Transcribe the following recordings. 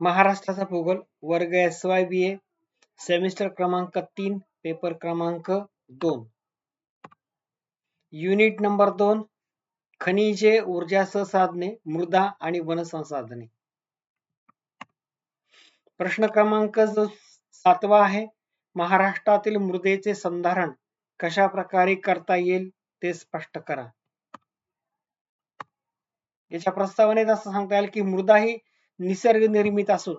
महाराष्ट्राचा भूगोल वर्ग S Y B A semester क्रमांक तीन पेपर क्रमांक दोन. युनिट नंबर दोन खनिजे ऊर्जा संसाधने मृदा आणि वनसंसाधने प्रश्न क्रमांक जो सातवा आहे महाराष्ट्रातील मृदेचे संधारण कशा प्रकारे करता येईल ते स्पष्ट करा. याच्या प्रस्तावनेत असं सांगता येईल की मृदा ही निसर्ग निर्मित असून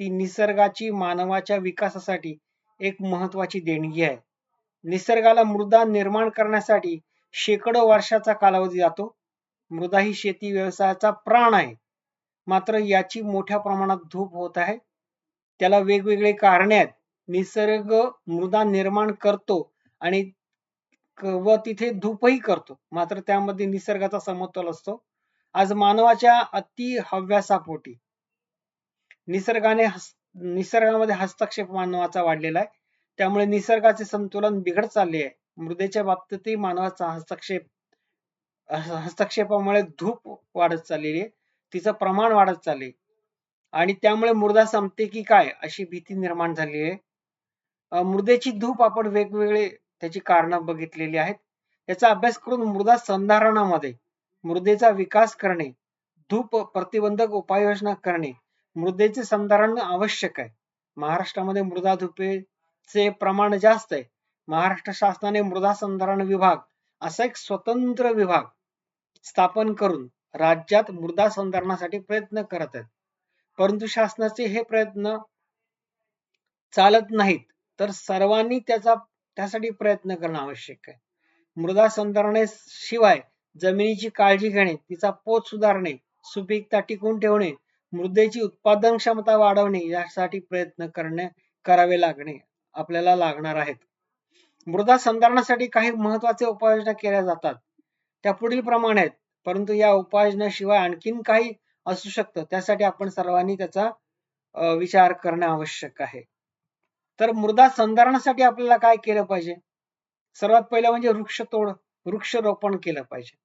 ती निसर्गाची मानवाच्या विकासासाठी एक महत्वाची देणगी आहे. निसर्गाला मृदा निर्माण करण्यासाठी शेकडो वर्षाचा कालावधी जातो. मृदा ही शेती व्यवसायाचा प्राण आहे. मात्र याची मोठ्या प्रमाणात धूप होत आहे. त्याला वेगवेगळे कारणे आहेत. निसर्ग मृदा निर्माण करतो आणि व तिथे धूपही करतो. मात्र त्यामध्ये निसर्गाचा समतोल असतो. आज मानवाच्या अति हव्यासापोटी निसर्गाने निसर्गामध्ये हस्तक्षेप मानवाचा वाढलेला आहे. त्यामुळे निसर्गाचे संतुलन बिघडत चालले आहे. मृदेच्या बाबतीतही मानवाचा हस्तक्षेप हस्तक्षेपामुळे धूप वाढत चाललेली आहे. तिचं प्रमाण वाढत चालले आणि त्यामुळे मृदा संपते की काय अशी भीती निर्माण झाली आहे. मृदेची धूप आपण वेगवेगळे त्याची कारण बघितलेली आहेत. याचा अभ्यास करून मृदा संधारणामध्ये मृदेचा विकास करणे धूप प्रतिबंधक उपाययोजना करणे मृदेचे संधारण आवश्यक आहे. महाराष्ट्रामध्ये मृदा धुपेचे प्रमाण जास्त आहे. महाराष्ट्र शासनाने मृदा संधारण विभाग असा एक स्वतंत्र विभाग स्थापन करून राज्यात मृदा संधारणासाठी प्रयत्न करत आहेत. परंतु शासनाचे हे प्रयत्न चालत नाहीत तर सर्वांनी त्याचा त्यासाठी प्रयत्न करणं आवश्यक आहे. मृदा शिवाय जमिनीची काळजी घेणे तिचा पोत सुधारणे सुपीकता टिकून ठेवणे मृदेची उत्पादन क्षमता वाढवणे यासाठी प्रयत्न करणे करावे लागणे आपल्याला लागणार आहेत. मृदा संधारणासाठी काही महत्त्वाचे उपाययोजना केल्या जातात. त्या पुढील प्रमाणे आहेत परंतु या उपाययोजनाशिवाय आणखीन काही असू शकतं. त्यासाठी आपण सर्वांनी त्याचा विचार करणे आवश्यक आहे. तर मृदा संधारणासाठी आपल्याला काय केलं पाहिजे? सर्वात पहिलं म्हणजे वृक्षतोड वृक्षरोपण केलं पाहिजे.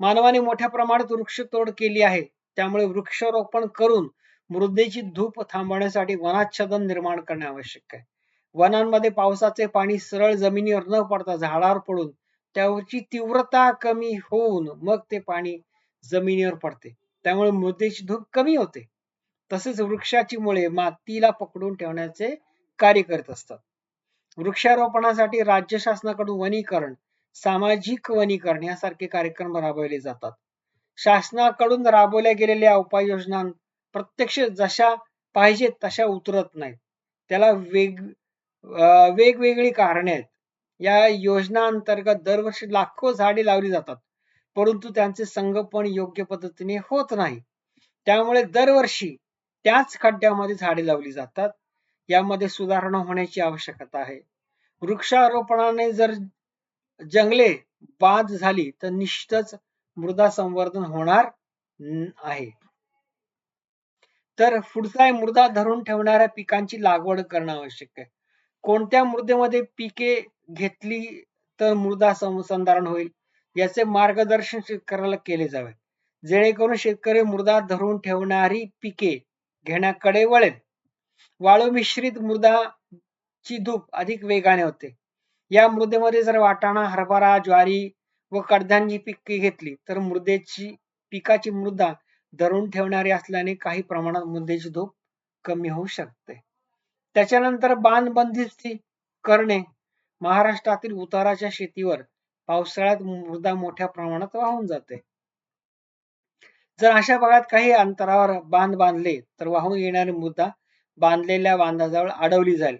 मानवाने मोठ्या प्रमाणात वृक्षतोड केली आहे. त्यामुळे वृक्षारोपण करून मृदेची धूप थांबवण्यासाठी वनाच्छादन निर्माण करणे आवश्यक आहे. वनांमध्ये पावसाचे पाणी सरळ जमिनीवर न पडता झाडावर पडून त्याची तीव्रता कमी होऊन मग ते पाणी जमिनीवर पडते. त्यामुळे मृदेची धूप कमी होते. तसेच वृक्षाची मुळे मातीला पकडून ठेवण्याचे कार्य करत असतात. वृक्षारोपणासाठी राज्य शासनाकडून वनीकरण सामाजिक वनीकरण यासारखे कार्यक्रम राबवले जातात. शासनाकडून राबवल्या गेलेल्या उपाययोजना प्रत्यक्ष जशा पाहिजेत तशा उतरत नाहीत. त्याला वेग वेगवेगळी कारणे आहेत. या योजना अंतर्गत दरवर्षी लाखो झाडे लावली जातात परंतु त्यांचे संगोपन योग्य पद्धतीने होत नाही. त्यामुळे दरवर्षी त्याच खड्ड्यामध्ये झाडे लावली जातात. यामध्ये सुधारणा होण्याची आवश्यकता आहे. वृक्षारोपणाने जर जंगले बाद झाली तर निश्चितच मृदा संवर्धन होणार आहे. तर पुढचा आहे मृदा धरून ठेवणाऱ्या पिकांची लागवड करणं आवश्यक आहे. कोणत्या मृदेमध्ये पिके घेतली तर मृदा संधारण होईल? याचे मार्गदर्शन शेतकऱ्याला केले जावे. जेणेकरून शेतकरी मृदा धरून ठेवणारी पिके घेण्याकडे वळेल. वाळू मिश्रित मृदाची धूप अधिक वेगाने होते. या मृदेमध्ये जर वाटाणा हरभरा ज्वारी व कडधान्य पिके घेतली. तर मृदेची पिकाची मृदा धरून ठेवणारी असल्याने काही प्रमाणात मृदेची धूप कमी होऊ शकते. त्याच्यानंतर बांध बंदिस्ती करणे. महाराष्ट्रातील उताराच्या शेतीवर पावसाळ्यात मृदा मोठ्या प्रमाणात वाहून जाते. जर अशा भागात काही अंतरावर बांध बांधले तर वाहून येणारी मृदा बांधलेल्या बांधाजवळ अडवली जाईल.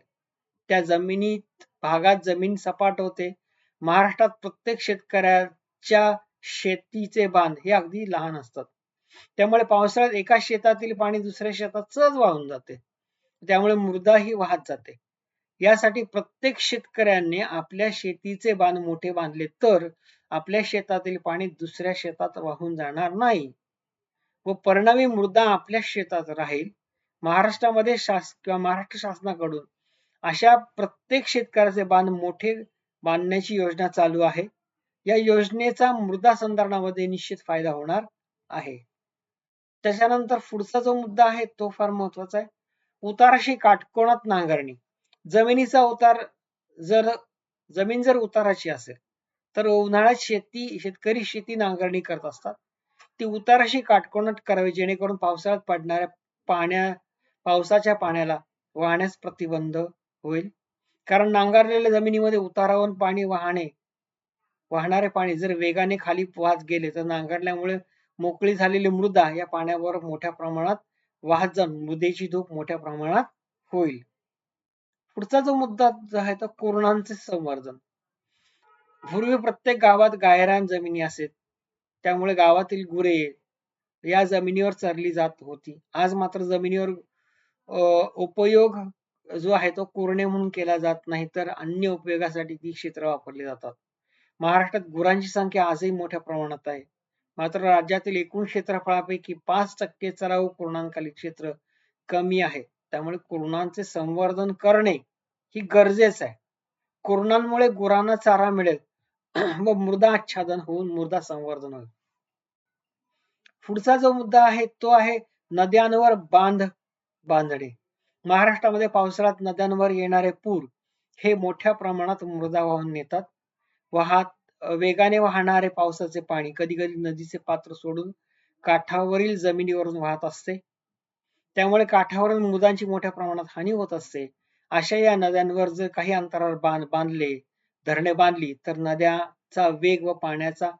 त्या जमिनीत भागात जमीन सपाट होते. महाराष्ट्रात प्रत्येक शेतकऱ्याच्या शेतीचे बांध हे अगदी लहान असतात. त्यामुळे पावसाळ्यात एका शेतातील पाणी दुसऱ्या शेतात सहज वाहून जाते. त्यामुळे मृदा ही वाहत जाते. यासाठी प्रत्येक शेतकऱ्यांनी आपल्या शेतीचे बांध मोठे बांधले तर आपल्या शेतातील पाणी दुसऱ्या शेतात वाहून जाणार नाही व परिणामी मृदा आपल्या शेतात राहील. महाराष्ट्रामध्ये शास किंवा महाराष्ट्र शासनाकडून अशा प्रत्येक शेतकऱ्याचे बांध मोठे बांधण्याची योजना चालू आहे. या योजनेचा मृदा संधारणामध्ये निश्चित फायदा होणार आहे. त्याच्यानंतर पुढचा जो मुद्दा आहे तो फार महत्त्वाचा आहे. उताराशी काटकोणात नांगरणी. जमिनीचा उतार जर जमीन जर उताराची असेल तर उन्हाळ्यात शेती शेतकरी शेती नांगरणी करत असतात. ती उताराशी काटकोणात करावी जेणेकरून पावसाळ्यात पडणाऱ्या पाण्या पावसाच्या पाण्याला वाहण्यास प्रतिबंध होईल. कारण नांगरलेल्या जमिनीमध्ये उतारावरून पाणी वाहणे वाहणारे पाणी जर वेगाने खाली वाहत गेले तर नांगरल्यामुळे मोकळी झालेली मृदा या पाण्यावर मोठ्या प्रमाणात वाहत जाऊन मृदेची धूप मोठ्या प्रमाणात होईल. पुढचा जो मुद्दा जो आहे तो कोरणांचे संवर्धन. पूर्वी प्रत्येक गावात गायरान जमिनी असेल त्यामुळे गावातील गुरे या जमिनीवर चरली जात होती. आज मात्र जमिनीवर उपयोग जो आहे तो कोरणे म्हणून केला जात नाही तर अन्य उपयोगासाठी ती क्षेत्र वापरली जातात. महाराष्ट्रात गुरांची संख्या आजही मोठ्या प्रमाणात आहे. मात्र राज्यातील एकूण क्षेत्रफळापैकी पाच टक्के चराऊ पूर्णांकालिक क्षेत्र कमी आहे. त्यामुळे कुरणांचे संवर्धन करणे ही गरजेचं आहे. कुरणांमुळे गुरांना चारा मिळेल व मृदा आच्छादन होऊन मृदा संवर्धन होईल. पुढचा जो मुद्दा आहे तो आहे नद्यांवर बांध बांधणे. महाराष्ट्रामध्ये पावसाळ्यात नद्यांवर येणारे पूर हे मोठ्या प्रमाणात मृदा वाहून नेतात. वाहत वेगाने वाहणारे पावसाचे पाणी कधी कधी नदीचे पात्र सोडून काठावरील जमिनीवरून वाहत असते. त्यामुळे काठावरील मृदांची मोठ्या प्रमाणात हानी होत असते. अशा या नद्यांवर जर काही अंतरावर बांध बांधले धरणे बांधली तर नद्याचा वेग व पाण्याचा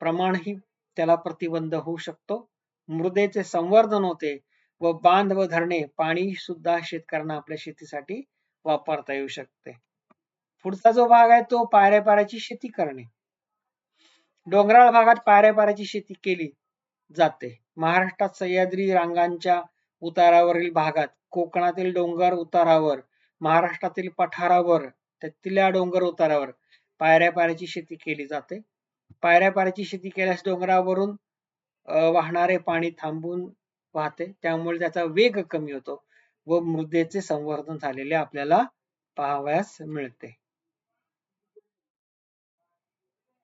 प्रमाणही त्याला प्रतिबंध होऊ शकतो. मृदेचे संवर्धन होते. व बांध व धरणे पाणी सुद्धा शेतकऱ्यांना आपल्या शेतीसाठी वापरता येऊ शकते. पुढचा जो भाग आहे तो पायऱ्या पाऱ्याची शेती करणे. डोंगराळ भागात पायऱ्या पाऱ्याची शेती केली जाते. महाराष्ट्रात सह्याद्री रांगांच्या उतारावरील भागात कोकणातील डोंगर उतारावर महाराष्ट्रातील पठारावर त्यातल्या डोंगर उतारावर पायऱ्या पाऱ्याची शेती केली जाते. पायऱ्या पाऱ्याची शेती केल्यास डोंगरावरून वाहणारे पाणी थांबून वाहते त्यामुळे त्याचा वेग कमी होतो व मृदेचे संवर्धन झालेले आपल्याला पाहावयास मिळते.